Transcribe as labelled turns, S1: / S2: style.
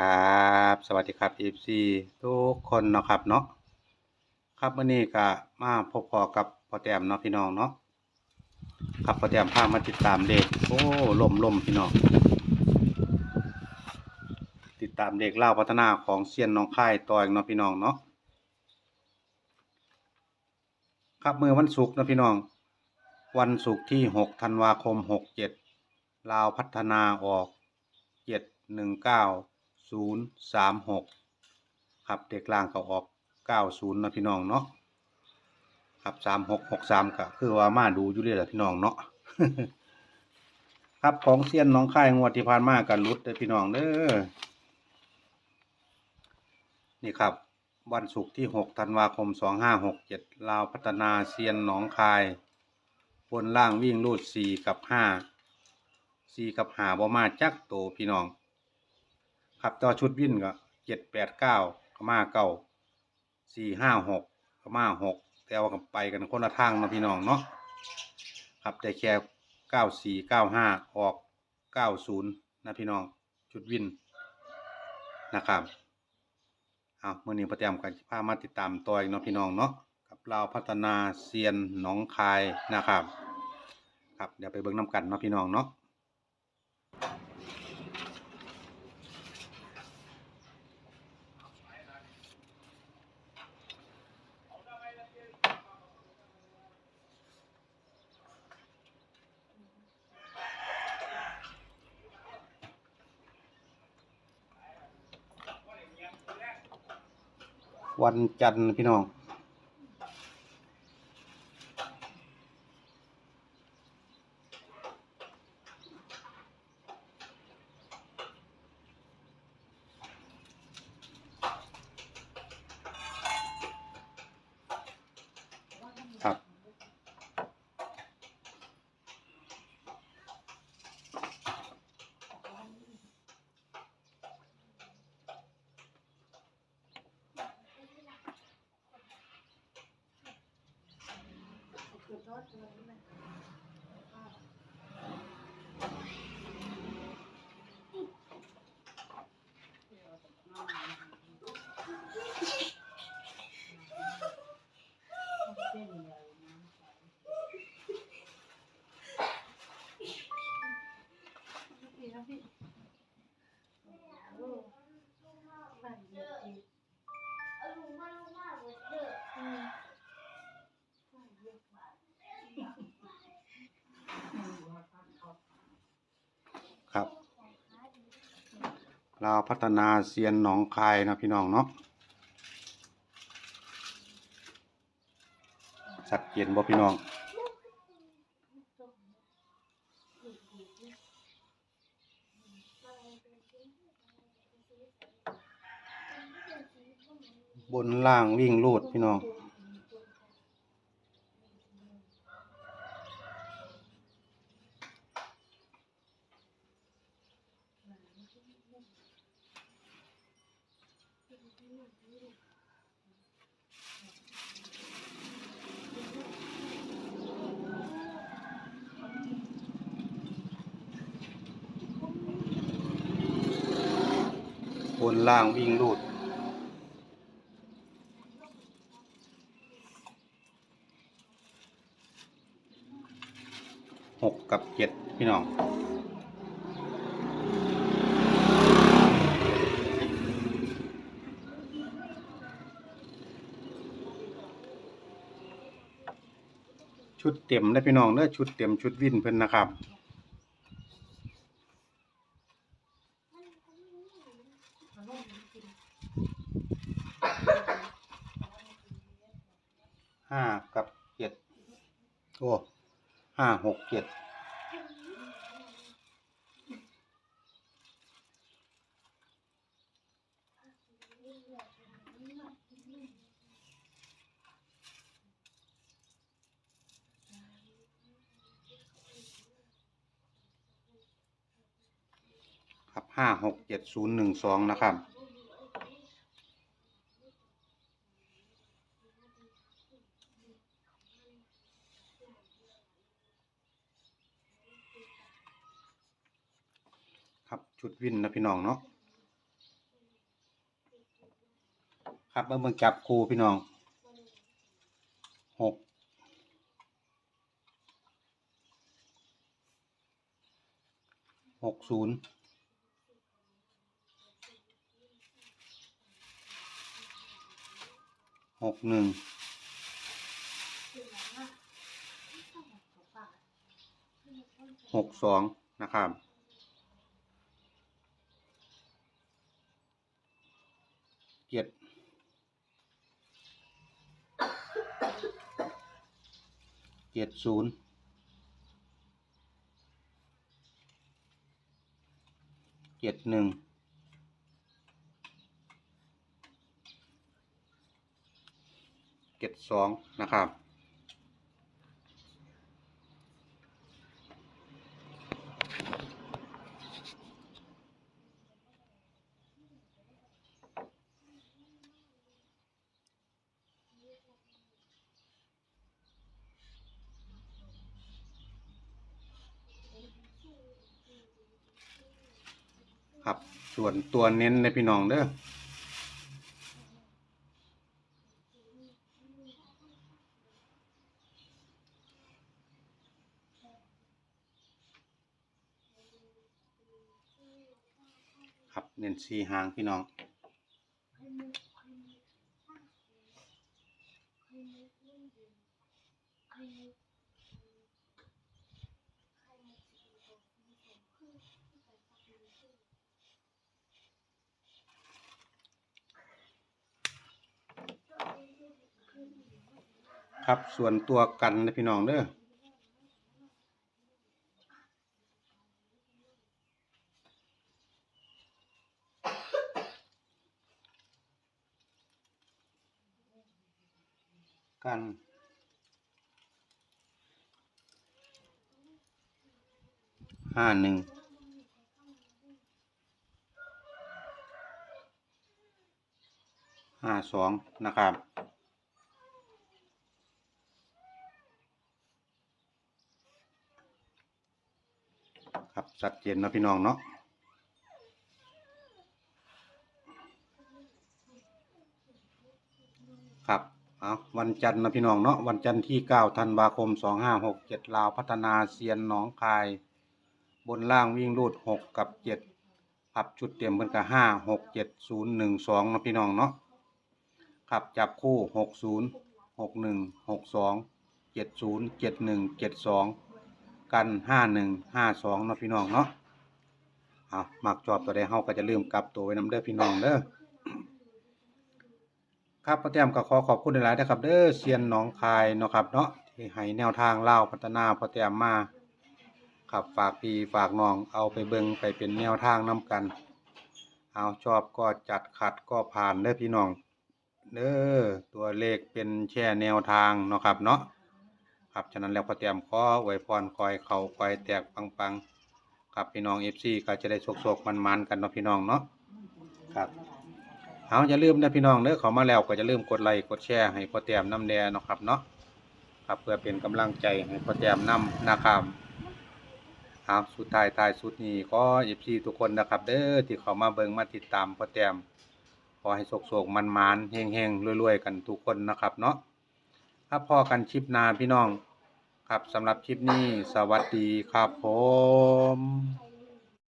S1: ครับ สวัสดีครับ FC ทุกคนนะครับเนาะครับวันนี้ก็มาพบพอกับพ่อแต้มเนาะพี่น้องเนาะครับพ่อแต้มพามาติดตามเลขโอ้ลมลมพี่น้องติดตามเลขเล่าพัฒนาของเซียนน้องค่ายต่อยเนาะพี่น้องเนาะครับมือวันศุกร์เนาะพี่น้อง วันศุกร์ที่6ธันวาคม 67ลาวพัฒนาออกเจ็ดหนึ่งเก้า ศูนย์สามหกครับเด็กล่างก็ออกเก้าศูนย์นะพี่น้องเนาะครับสามหกหกสามก็คือว่ามาดูอยู่เลยแหละพี่น้องเนาะครับของเซียนน้องค่ายงวดที่ผ่านมากันรุดเด้อพี่น้องเด้อนี่ครับ วันศุกร์ที่หกธันวาคมสองห้ากเจ็ดลาวพัฒนาเซียนหนองคาย บนล่างวิ่งรูดสี่กับห้าสี่กับหาบ่มาจักโตพี่น้อง ครับต่อชุดวิ่นก็เจ็ดแปดเก้าก็มาเก้าสี่ห้าหกก็มาหกแต่ว่าก็ไปกันคนละทางนะพี่น้องเนาะครับแต่แค่เก้าสี่เก้าห้าออกเก้าศูนย์นะพี่น้องชุดวินนะครับเอาเมื่อนี้ประจำกันพามาติดตามตัวอีกเนาะพี่น้องเนาะกับเราพัฒนาเซียนหนองคายนะครับ ครับเดี๋ยวไปเบิ่งน้ำกันเนาะพี่น้องเนาะ วันจันทร์พี่น้อง ครับ ครับ เราวพัฒนาเซียนหนองคายนะพี่น้องเนาะสัดเจนบ่พี่น้องบนล่างวิ่งลูดพี่น้อง บนล่างวิ่งลูดหกกับเจ็ดพี่น้อง ชุดเต็มได้พี่น้องเด้อชุดเต็มชุดวินเพิ่นนะครับ ห้ากับเจ็ดโอ้ห้าหกเจ็ด ห้าหกเจ็ดศูนย์หนึ่งสองนะครับ ครับชุดวินนะพี่น้องเนาะครับมาเบิ่งจับครูพี่น้องหกหกศูนย์ หกหนึ่งหกสองนะครับเจ็ดเจ็ดศูนย์เจ็ดหนึ่งเจ็ด สองนะครับครับส่วนตัวเน้นในพี่น้องเด้อ เน้นสีหางพี่น้อง ครับส่วนตัวกันนะพี่น้องเด้อ กัน ห้าหนึ่ง ห้าสองนะครับ ครับชัดเจนนะพี่น้องเนาะครับ เอาวันจันทร์นะพี่น้องเนาะวันจันทร์ที่เก้าธันวาคมสองห้าหกเจ็ดลาวพัฒนาเซียนหนองคาย บนล่างวิ่งรูดหกกับเจ็ดครับชุดเต็มเพิ่นก็ห้าหกเจ็ดศูนย์หนึ่งสองนาะพี่น้องเนาะครับจับคู่หกศูนย์หกหนึ่งหกสองเจ็ดศูนย์เจ็ดหนึ่งเจ็ดสองกันห้าหนึ่งห้าสองนาะพี่น้องเนาะเอามักจอบตัวใดเฮาก็จะลืมกลับตัวไว้น้ำเด้อพี่น้องเด้อ ครับพ่อแต้มก็ขอขอบคุณหลายๆนะครับเด้อเซียนหนองคายเนาะครับเนาะที่ให้แนวทางเล่าวพัฒนาพ่อแต้มมาครับฝากพี่ฝากน้องเอาไปเบิ่งไปเป็นแนวทางนํกัน เอาชอบก็จัดขัดก็ผ่านเด้อพี่น้องเด้อตัวเลขเป็นแช่แนวทางเนาะครับเนาะครับฉะนั้นแล้วพ่อแต้มขออวยพรคอยเขาคอยแตกปังๆครับพี่น้อง FC ก็จะได้โชคๆมันๆกันเนาะพี่น้องเนาะครับ เอาอย่าลืมนะพี่น้องเด้อเขามาแล้วก็จะลืมกดไลค์กดแชร์ให้พ่อแต้มน้ำแดงนะครับเนาะครับเพื่อเป็นกำลังใจให้พ่อแต้มน้ำนะครับเอาสุดท้ายท้ายสุดนี้ก็เอฟซีทุกคนนะครับ เด้อที่เขามาเบิ่งมาติดตามพ่อแต้มขอให้โศกๆมันๆเฮงๆรวยๆ กันทุกคนนะครับเนาะครับพอกันคลิปนาพี่น้อง ครับสำหรับคลิปนี้สวัสดีครับผม